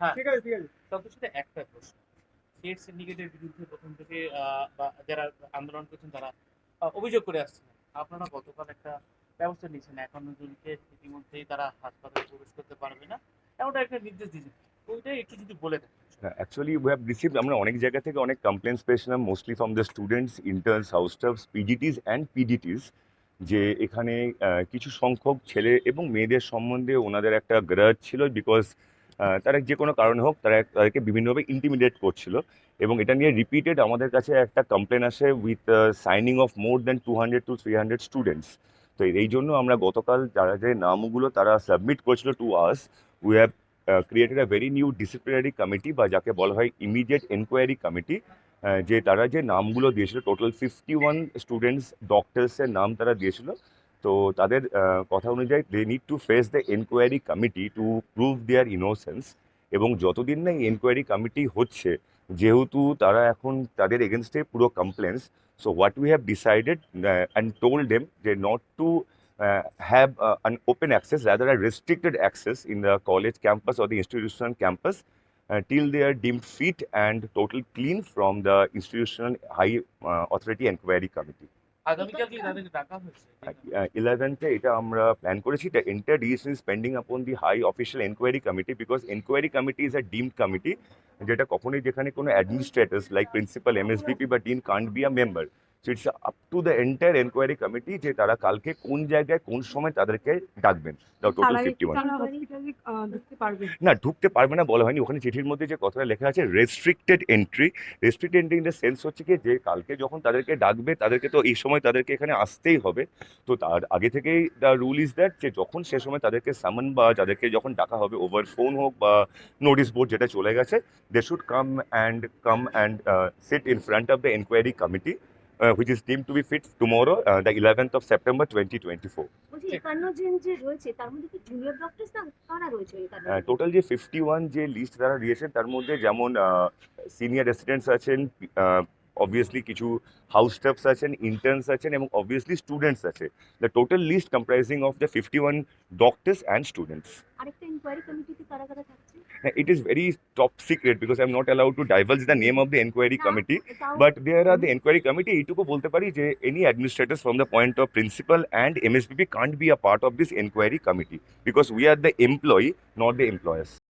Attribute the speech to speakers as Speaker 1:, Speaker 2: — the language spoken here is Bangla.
Speaker 1: হ্যাঁ।
Speaker 2: ঠিক আছে ঠিক আছে।
Speaker 1: তাদের সাথে একটা প্রশ্ন। স্টেট সিন্ডিকেটের বিরুদ্ধে প্রথম থেকে যারা আন্দোলন করছেন তারা অভিযোগ করে আসছেন আপনারা গতকাল একটা ব্যবস্থা নিয়েছেন। একান্ন জনকে ইতিমধ্যেই তারা হাসপাতালে প্রবেশ করতে পারবে না এমনটা একটা নির্দেশ দিয়েছেন। ওইটা একটু যদি বলে দেন।
Speaker 3: অ্যাকচুয়ালি উই হ্যাভ রিসিভড আমরা অনেক জায়গা থেকে অনেক কমপ্লেন্টস পেয়েছিলাম mostly from the students interns house staffs PGTs and PDTs যে এখানে কিছু সংখ্যক ছেলে এবং মেয়েদের সম্বন্ধে ওনাদের একটা গ্রাজ ছিল বিকজ তারা যে কোনো কারণে হোক, তারা তাদেরকে বিভিন্নভাবে ইন্টিমিডেট করছিল এবং এটা নিয়ে রিপিটেড আমাদের কাছে একটা কমপ্লেন আসে with signing of more than two hundred two three hundred students তো এই জন্য আমরা গতকাল যারা যে নামগুলো তারা সাবমিট করেছিল to us we have created a very new disciplinary committee বা যাকে বলা হয় ইমিডিয়েট এনকোয়ারি কমিটি যে তারা যে নামগুলো দিয়েছিল টোটাল ফিফটি ওয়ান স্টুডেন্টস ডক্টরসের নাম তারা দিয়েছিল। তো তাদের কথা অনুযায়ী they need to face the enquiry committee to prove their innocence এবং যতদিন না এই এনকোয়ারি কমিটি হচ্ছে যেহেতু তারা এখন তাদের এগেনস্টে পুরো complaints so what we have decided and told them যে not to uh, uh, open access, rather a restricted access in the college campus or the institutional campus uh, till they are deemed fit and total clean from the institutional high uh, authority inquiry committee. ইলেভেন্থে এটা আমরা প্ল্যান করেছি the entire decision is pending upon the high official enquiry committee because enquiry committee is a deemed committee যেটা কখনোই যেখানে কোনো অ্যাডমিনিস্ট্রেটার্স লাইক প্রিন্সিপাল এমএসবিপি বা dean can't be a member so it's up to the entire enquiry committee যে তারা কালকে কোন জায়গায় কোন সময় তাদেরকে ডাকবেন। টোটাল ফিফটি ওয়ান না ঢুকতে পারবে না বলা হয়নি। ওখানে চিঠির মধ্যে যে কথাটা লেখা আছে restricted entry restricted entry in the sense হচ্ছে কি যে কালকে যখন তাদেরকে ডাকবে তাদেরকে তো এই সময় তাদেরকে এখানে আসতেই হবে। তো তার আগে থেকেই দ্য রুল ইজ দ্যাট যে যখন সে সময় তাদেরকে সামন বা তাদেরকে যখন ডাকা হবে ওভার ফোন হোক বা নোটিশ বোর্ড যেটা চলে গেছে they should come and come and sit in front of the enquiry committee which is deemed to be fit tomorrow, uh, the 11th of September 2024.
Speaker 4: বলছি একান্ন জন যে রয়েছে তার মধ্যে কি জুনিয়র ডক্টরস না কারা রয়েছে একান্ন জন?
Speaker 3: টোটাল যে ফিফটি ওয়ান যে লিস্ট তারা দিয়েছেন তার মধ্যে যেমন সিনিয়র রেসিডেন্টস আছেন অবভিয়াসলি কিছু হাউস স্টাফস আছেন ইন্টার্নস আছেন এবং অবভিয়াসলি স্টুডেন্টস আছে the total list comprising of the fifty one doctors and students
Speaker 4: আরেকটা ইনকোয়ারি কমিটিতে কারা কারা থাকছে
Speaker 3: it is very top secret because I'm not allowed to divulge the name of the inquiry
Speaker 4: না,
Speaker 3: committee.
Speaker 4: তাও-
Speaker 3: But there are the inquiry committee. এইটুকু বলতে পারি যে any administrators from the point of principal and MSBP can't be a part of this inquiry committee because we are the employee, not the employers.